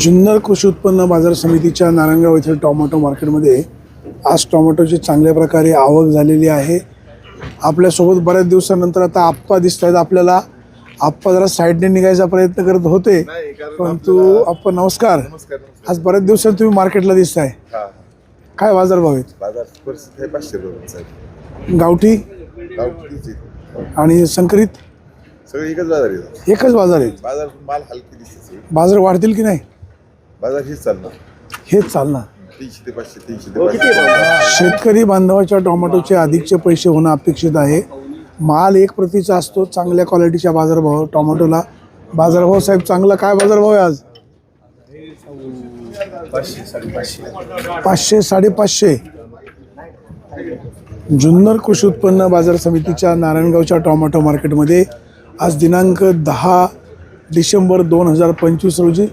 जुन्नर कृषी उत्पन्न बाजार समितीच्या नारायणगाव येथील टोमॅटो मार्केटमध्ये आज टोमॅटोची चांगल्या प्रकारे आवक झालेली आहे. आपल्यासोबत बऱ्याच दिवसानंतर आता आप्पा दिसत आहेत आपल्याला आप्पा जरा साईडने निघायचा प्रयत्न करत होते. परंतु आप्पा नमस्कार. आज बऱ्याच दिवसांनी तुम्ही मार्केटला दिसताय. हा. काय आहेत? बाजार आहे रुपये साहेब गावठी आहे? आणि संकरित? एकच बाजार आहे एकच बाजार आहेत. बाजार माल हलकी दिसते बाजार वाढतील की नाही? बाजार हेच चालणार. हेच चालणार. तीनशे ते पाचशे तीनशे ते पाचशे. शेतकरी बांधवाच्या टोमॅटोचे अधिकचे पैसे होणं अपेक्षित आहे. माल एक प्रतीचा असतो चांगल्या क्वालिटीच्या बाजारभाव टोमॅटोला बाजारभाव साहेब चांगला काय बाजारभाव आहे आज? पाचशे साडेपाचशे. जुन्नर कृषी उत्पन्न बाजार समितीच्या नारायणगावच्या टोमॅटो मार्केटमध्ये आज दिनांक दहा डिसेंबर दोन हजार पंचवीस रोजी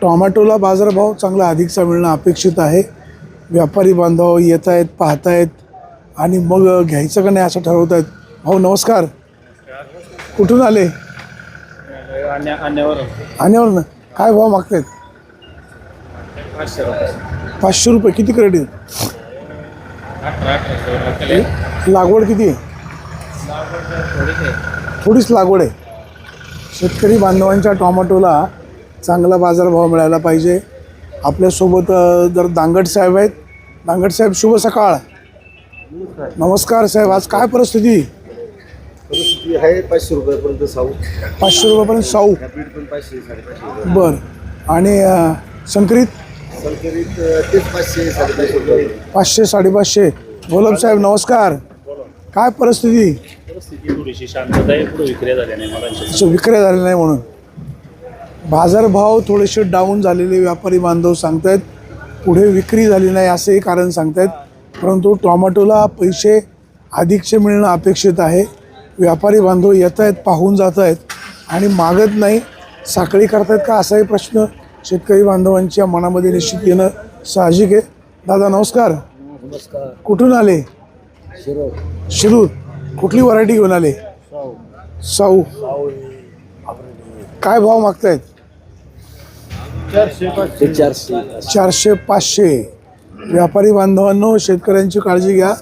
टोमॅटोला बाजारभाव चांगला अधिकचा मिळणं अपेक्षित आहे. व्यापारी बांधव येत आहेत पाहत आहेत आणि मग घ्यायचं का नाही असं ठरवत आहेत भाऊ नमस्कार. कुठून आले? अन्य ना काय भाव मागतायत? पाचशे रुपये. पाचशे रुपये किती क्रेडिट लागवड किती आहे? थोडीच थोडीच लागवड आहे. शेतकरी बांधवांच्या टोमॅटोला चांगला बाजारभाव मिळायला पाहिजे. आपल्यासोबत अ, जर दांगट साहेब आहेत. दांगट साहेब शुभ सकाळ. नमस्कार. साहेब आज काय परिस्थिती? परिस्थिती आहे पाचशे रुपयापर्यंत साऊ. पाचशे रुपयापर्यंत साऊ. पण पाचशे साडेपाचशे बर. आणि अ, संकरित? संकरित अं, तेच पाचशे साडेपाचशे रुपये. पाचशे साडेपाचशे. गोलब साहेब नमस्कार. काय परिस्थिती? परिस्थिती थोडीशी शांतता आहे पुढे विक्री झाल्या नाही मला विक्री झाले नाही म्हणून. बाजारभाव थोडेसे डाऊन झालेले व्यापारी बांधव सांगतायत. पुढे विक्री झाली नाही असंही कारण सांगतायत. परंतु टोमॅटोला पैसे अधिकचे मिळणं अपेक्षित आहे. व्यापारी बांधव येत आहेत पाहून जात आहेत आणि मागत नाही. साखळी करतायत का असाही प्रश्न शेतकरी बांधवांच्या मनामध्ये निश्चित येणं साहजिक आहे. दादा नमस्कार. नमस्कार. कुठून आले? शिरो शिरूर. कुठली व्हरायटी घेऊन आले? साऊ. काय भाव मागतायत? ते चारशे चारशे पाचशे. व्यापारी बांधवांनो शेतकऱ्यांची काळजी घ्या.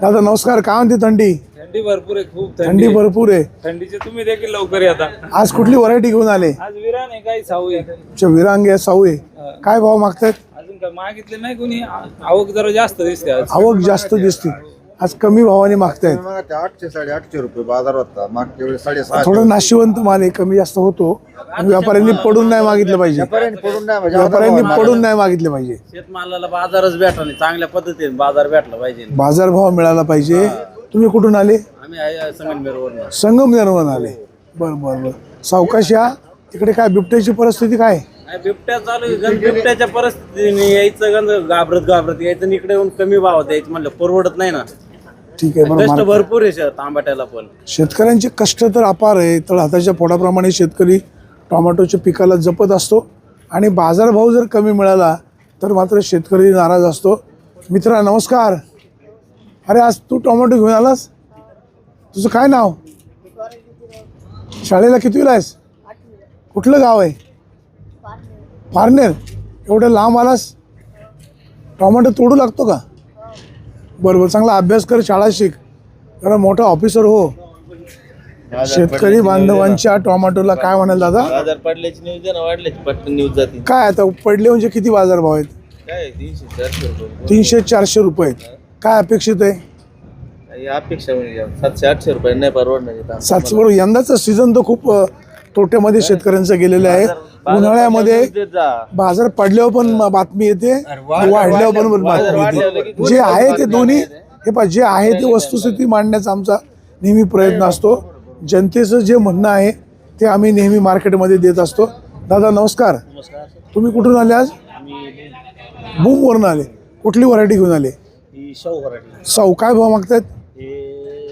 दादा नमस्कार. काय म्हणते थंडी? थंडी भरपूर आहे खूप थंडी भरपूर आहे. थंडीचे तुम्ही देखील लवकर येता आज कुठली व्हरायटी घेऊन आले? आज विरान आहे काही साऊ आहे. अच्छा, विरांग आहे साऊ आहे. काय भाव मागतायत अजून काय मागितले नाही कोणी? आवक जरा जास्त दिसते आज. आवक जास्त दिसते. आज कमी भावाने मागतायत. मग ते आठशे साडेआठशे रुपये बाजार होता. मागच्या वेळेस साडेसहा थोडं नाशिवंत माल आहे कमी जास्त होतो. आणि व्यापाऱ्यांनी पडून नाही मागितलं पाहिजे. पडून नाही म्हणजे व्यापाऱ्यांनी पडून नाही मागितले पाहिजे. शेतमालाला बाजारच भेटला नाही. चांगल्या पद्धतीने बाजार भेटला पाहिजे. बाजारभाव मिळाला पाहिजे. तुम्ही कुठून आले? आम्ही आहे संगमनेरवरून संगमनेरवरून आले. बरं बरं बरं. सावकाश या. तिकडे काय बिबट्याची परिस्थिती काय? बिबट्या चालू बिबट्याच्या परिस्थितीने यायचं गंज घाबरत घाबरत यायचं इकडे येऊन कमी भावात यायचं म्हणलं. परवडत नाही ना. ठीक आहे बरं कष्ट मार्क- भरपूर आहे तांबाट्याला पण. शेतकऱ्यांचे कष्ट तर अपार आहे तर हाताच्या फोडाप्रमाणे शेतकरी टोमॅटोच्या पिकाला जपत असतो आणि बाजारभाव जर कमी मिळाला तर मात्र शेतकरी नाराज असतो. मित्रा नमस्कार. अरे आज तू टोमॅटो घेऊन आलास? तुझं काय नाव? शाळेला कितवीला आहेस? कुठलं गाव आहे? पारनेर. एवढं लांब आलास? टोमॅटो तोडू लागतो का? बरोबर चांगला अभ्यास कर शाळा शिक. जरा मोठा ऑफिसर हो. शेतकरी बांधवांच्या टोमॅटोला काय म्हणाल दादा? बाजार पडल्याची न्यूज आहे ना वाढल्याची पटकन न्यूज जाते काय आता पडले म्हणजे किती बाजार भाव आहेत? काय तीनशे चारशे रुपये. तीनशे चारशे रुपये आहेत. काय अपेक्षित आहे? अपेक्षा म्हणजे सातशे आठशे रुपये नाही परवडणार सातशे बरोबर. यंदाचा सीझन तर खूप अ, तोट्यामध्ये शेतकऱ्यांचं गेलेलं आहे. उन्हाळ्यामध्ये बाजार पडल्यावर पण म- बातमी येते वाढल्यावर पण बातमी येते. जे आहे ते दोन्ही हे पहा जे आहे ते वस्तुस्थिती मांडण्याचा आमचा नेहमी प्रयत्न असतो. जनतेचं जे म्हणणं आहे ते आम्ही नेहमी मार्केटमध्ये देत असतो. दादा नमस्कार. तुम्ही कुठून आले आज? बूमवरून आले. कुठली व्हरायटी घेऊन आले? ही साऊ काय भाव मागतायत? हे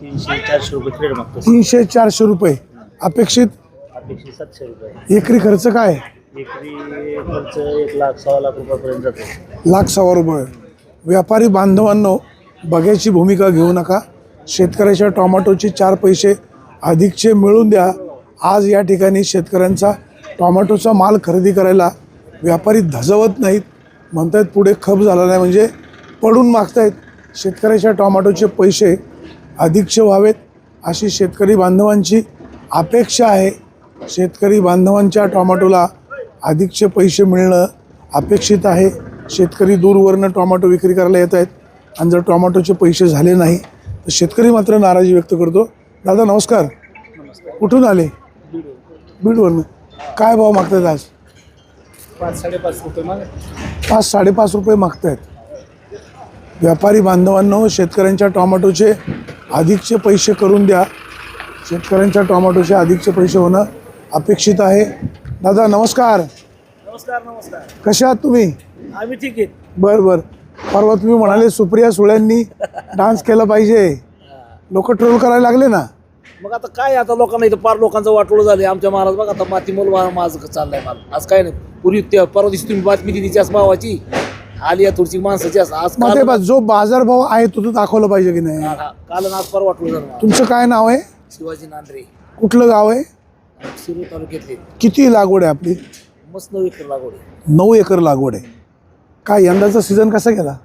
तीनशे चारशे रुपये तीनशे चारशे रुपये. अपेक्षित अपेक्षे सातशे रुपये. एकरी खर्च काय? एकरी खर्च एक लाख सव्वा लाख रुपयापर्यंत जातो. लाख सव्वा रुपये. व्यापारी बांधवांनो बघ्याची भूमिका घेऊ नका. शेतकऱ्याच्या टोमॅटोचे चार पैसे अधिकचे मिळून द्या. आज या ठिकाणी शेतकऱ्यांचा टोमॅटोचा माल खरेदी करायला व्यापारी धजवत नाहीत. म्हणतायत पुढे खप झाला नाही म्हणजे पडून मागतायत. शेतकऱ्याच्या टोमॅटोचे पैसे अधिकचे व्हावेत अशी शेतकरी बांधवांची अपेक्षा आहे. शेतकरी बांधवांच्या टोमॅटोला अधिकचे पैसे मिळणं अपेक्षित आहे. शेतकरी दूरवरनं टोमॅटो विक्री करायला येत आहेत. आणि जर टोमॅटोचे पैसे झाले नाही तर शेतकरी मात्र नाराजी व्यक्त करतो. दादा नमस्कार. कुठून आले? बीडवरनं. काय भाव मागतात आज? पाच साडेपाच रुपये मागे पाच साडेपाच रुपये मागतायत. व्यापारी बांधवांनो शेतकऱ्यांच्या टोमॅटोचे अधिकचे पैसे करून द्या. शेतकऱ्यांच्या टोमॅटोचे अधिकचे पैसे होणं अपेक्षित आहे. दादा नमस्कार. नमस्कार नमस्कार. कसे आहात तुम्ही? आम्ही ठीक आहे बरं बरं. परवा तुम्ही म्हणाले सुप्रिया सुळ्यांनी डान्स केला पाहिजे. लोक ट्रोल करायला लागले ना? मग आता काय आता लोकांना इथं पार लोकांचं वाटोळ झाले आमच्या महाराज बघा आता माती मोल माझं चाललंय मला. आज काय नाही. पूर्वी त्या परवा दिवशी तुम्ही बातमी दिली त्याच भावाची. आली या थोडीशी माणसाची आज आज मग ते काल बा जो बाजारभाव आहे तो तर दाखवला पाहिजे की नाही? हा, काल आणि आज पार वाटोळ झालं. मला. तुमचं काय नाव आहे? शिवाजी नांदरे. कुठलं गाव आहे? शिरूर तालुक्यातले किती लागवड आहे आपली? मस्त नऊ एकर लागवड आहे. नऊ एकर लागवड आहे. काय यंदाचा सीझन कसा गेला?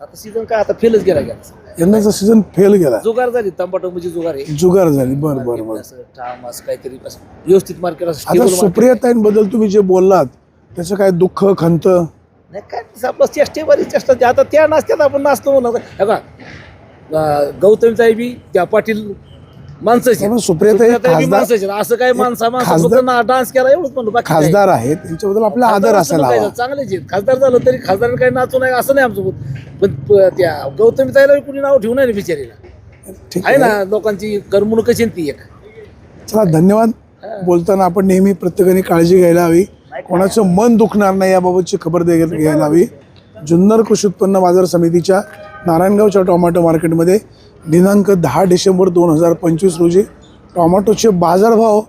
आता सीझन काय आता फेलच गेला गेला यंदाचा सीझन फेल गेला. जुगार झाली तंबाटो म्हणजे जुगार आहे. जुगार झाली बरं बरं बरं. असं ठाम असं काहीतरी असं व्यवस्थित मार्केट असं आता stable market. सुप्रियाताईंबद्दल तुम्ही जे बोललात त्याचं काय दुःख खंत? नाही काय तसं आपलं चेष्टेवारी चेष्टा ते आता त्या नाचत्यात आपण नाचतो म्हणलं हे बघा अं, गौतमीताई बी त्या पाटील माणसाची त्यामुळे सुप्रियाताई सुप्रियाताई बी खासदार- माणसाची असं काय माणसा खासदार- डान्स केला एवढंच म्हणलं बाकी काय. खासदार आहेत. त्यांच्याबद्दल आपला आदर खासदार असायला हवा. काय, चांगलेच आहेत. खासदार झालं तरी खासदारांनी काही नाचू नाही असं नाही आमचं पण प- त्या गौतमीताईला बी कुणी नाव ठेवू नाही बिचारीला. ठीक आहे. आहे ना लोकांची करमणूक कशी आहे ती एक. चला धन्यवाद. बोलताना आपण नेहमी प्रत्येकाने काळजी घ्यायला हवी. कोणाचं मन दुखणार नाही याबाबतची खबर दे घ्यायला हवी. जुन्नर कृषी उत्पन्न बाजार समितीच्या नारायणगावच्या टोमॅटो मार्केटमध्ये दिनांक दहा डिसेंबर दोन हजार पंचवीस रोजी टोमॅटोचे बाजारभाव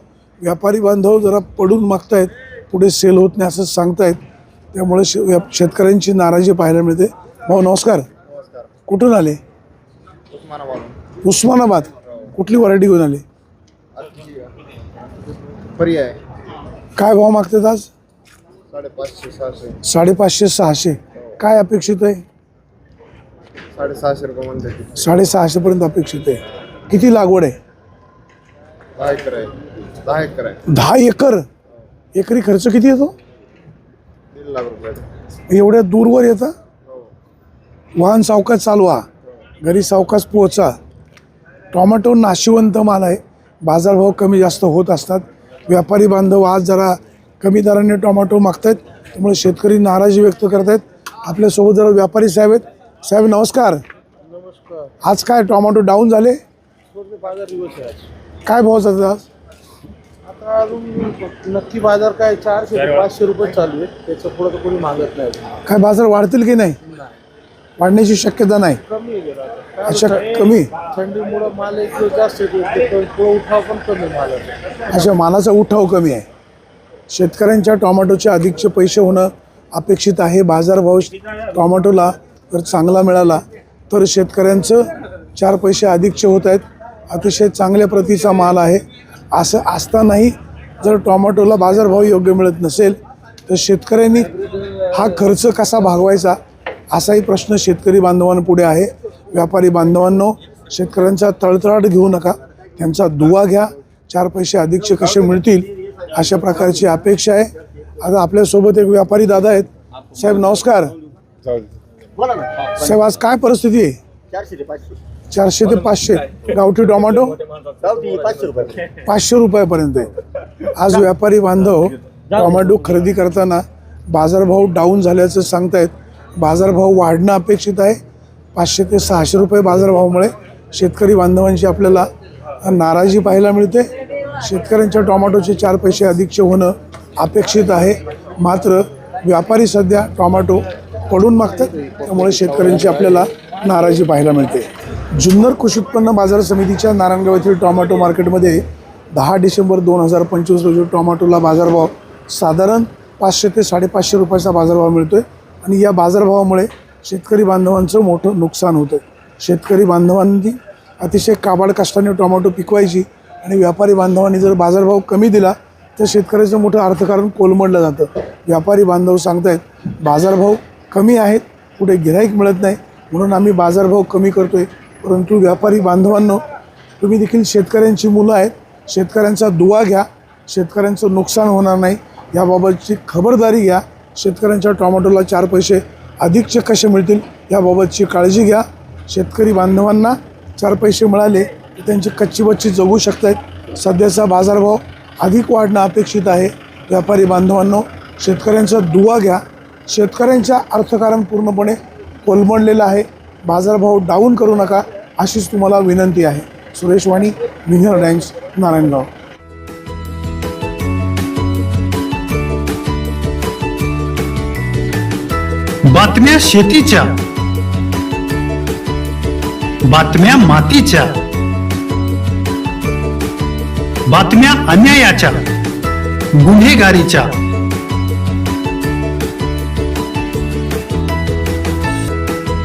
व्यापारी बांधव जरा पडून मागतायत पुढे सेल होत नाही असं सांगतायत. त्यामुळे शे शेतकऱ्यांची नाराजी पाहायला मिळते. भाऊ नमस्कार. कुठून आले? उस्मानाबाद. कुठली व्हरायटी घेऊन आले? पर्याय. काय भाव मागतात आज? साडेपाचशे सहाशे. साडेपाचशे सहाशे. काय अपेक्षित आहे? साडेसहाशे रुपये म्हणते साडेसहाशेपर्यंत अपेक्षित आहे. किती लागवड आहे? दहा एकर आहे. दहा एकर आहे. दहा एकर? एकरी खर्च किती येतो? दीड लाख रुपये. एवढ्या दूरवर येतं? वाहन सावकाश चालवा. घरी सावकाश पोहोचा. टोमॅटो नाशिवंत माल आहे. बाजारभाव कमी जास्त होत असतात. व्यापारी बांधव आज जरा कमी दराने टोमॅटो मागतायत. त्यामुळे शेतकरी नाराजी व्यक्त करत आहेत आपल्यासोबत जरा व्यापारी साहेब आहेत. साहेब नमस्कार. आज काय टोमॅटो डाऊन झाले? काय भाव जातात आज आता अजून नक्की बाजार काय चारशे ते पाचशे रुपये चालू आहे. त्याच्या पुढे तर कोणी मागत नाही काय बाजार वाढतील की नाही? वाढण्याची शक्यता नाही. कमी आहे जरा. आता. काय अशा होतं, कमी? थंडीमुळं माल एक दिवस जास्त येतो उठाव पण कमी मालाचा. अशा मालाचा उठाव कमी आहे. शेतकऱ्यांच्या टोमॅटोचे अधिकचे पैसे होणं अपेक्षित आहे. बाजारभाव टोमॅटोला जर चांगला मिळाला तर शेतकऱ्यांचं चार पैसे अधिकचे होत आहेत. अतिशय चांगल्या प्रतीचा माल आहे. असं असतानाही जर टोमॅटोला बाजारभाव योग्य मिळत नसेल तर शेतकऱ्यांनी हा खर्च कसा भागवायचा असाही प्रश्न शेतकरी बांधवांपुढे आहे. व्यापारी बांधवांनो शेतकऱ्यांचा तळतळाट घेऊ नका. त्यांचा दुवा घ्या. चार पैसे अधिकचे कसे मिळतील अशा प्रकारची अपेक्षा आहे. आता आपल्यासोबत एक व्यापारी दादा आहेत. साहेब नमस्कार. साहेब आज काय परिस्थिती आहे? चारशे ते पाचशे. चारशे ते पाचशे. गावठी टोमॅटो? पाचशे रुपये. पाचशे रुपयापर्यंत आहे. आज व्यापारी बांधव टोमॅटो खरेदी करताना बाजारभाव डाऊन झाल्याचं सांगतायत. बाजारभाव वाढणं अपेक्षित आहे. पाचशे ते सहाशे रुपये बाजारभावामुळे शेतकरी बांधवांची आपल्याला नाराजी पाहायला मिळते. शेतकऱ्यांच्या टोमॅटोचे चार पैसे अधिकचे होणं अपेक्षित आहे. मात्र व्यापारी सध्या टोमॅटो पडून मागतात. त्यामुळे शेतकऱ्यांची आपल्याला नाराजी पाहायला मिळते. जुन्नर कृषी उत्पन्न बाजार समितीच्या नारायणगाव येथील टॉमॅटो मार्केटमध्ये दहा डिसेंबर दोन हजार पंचवीस रोजी टॉमॅटोला बाजारभाव साधारण पाचशे ते साडेपाचशे रुपयाचा बाजारभाव मिळतो आहे आणि या बाजारभावामुळे शेतकरी बांधवांचं मोठं नुकसान होतं शेतकरी बांधवांनी अतिशय काबाड कष्टाने टोमॅटो पिकवायची आणि व्यापारी बांधवांनी जर बाजारभाव कमी दिला तर शेतकऱ्याचं मोठं अर्थकारण कोलमडलं जातं. व्यापारी बांधव सांगतायत बाजारभाव कमी आहेत कुठे गिराईक मिळत नाही. म्हणून आम्ही बाजारभाव कमी करतो आहे परंतु व्यापारी बांधवांनो तुम्ही देखील शेतकऱ्यांची मुलं आहेत. शेतकऱ्यांचा दुवा घ्या. शेतकऱ्यांचं नुकसान होणार नाही. याबाबतची खबरदारी घ्या. शेतकऱ्यांच्या टोमॅटोला चार पैसे अधिकचे कसे मिळतील याबाबतची काळजी घ्या. शेतकरी बांधवांना चार पैसे मिळाले तर त्यांची कच्ची बच्ची जगू शकत आहेत सध्याचा बाजारभाव अधिक वाढणं अपेक्षित आहे. व्यापारी बांधवांनो शेतकऱ्यांचा दुवा घ्या. शेतकऱ्यांच्या अर्थकारण पूर्णपणे कोलमडलेलं आहे. बाजारभाव डाऊन करू नका अशीच तुम्हाला विनंती आहे. सुरेश वाणी विनर डँक्स नारायणगाव. बातम्या शेतीच्या. बातम्या मातीच्या. बातम्या अन्यायाच्या. गुन्हेगारीच्या.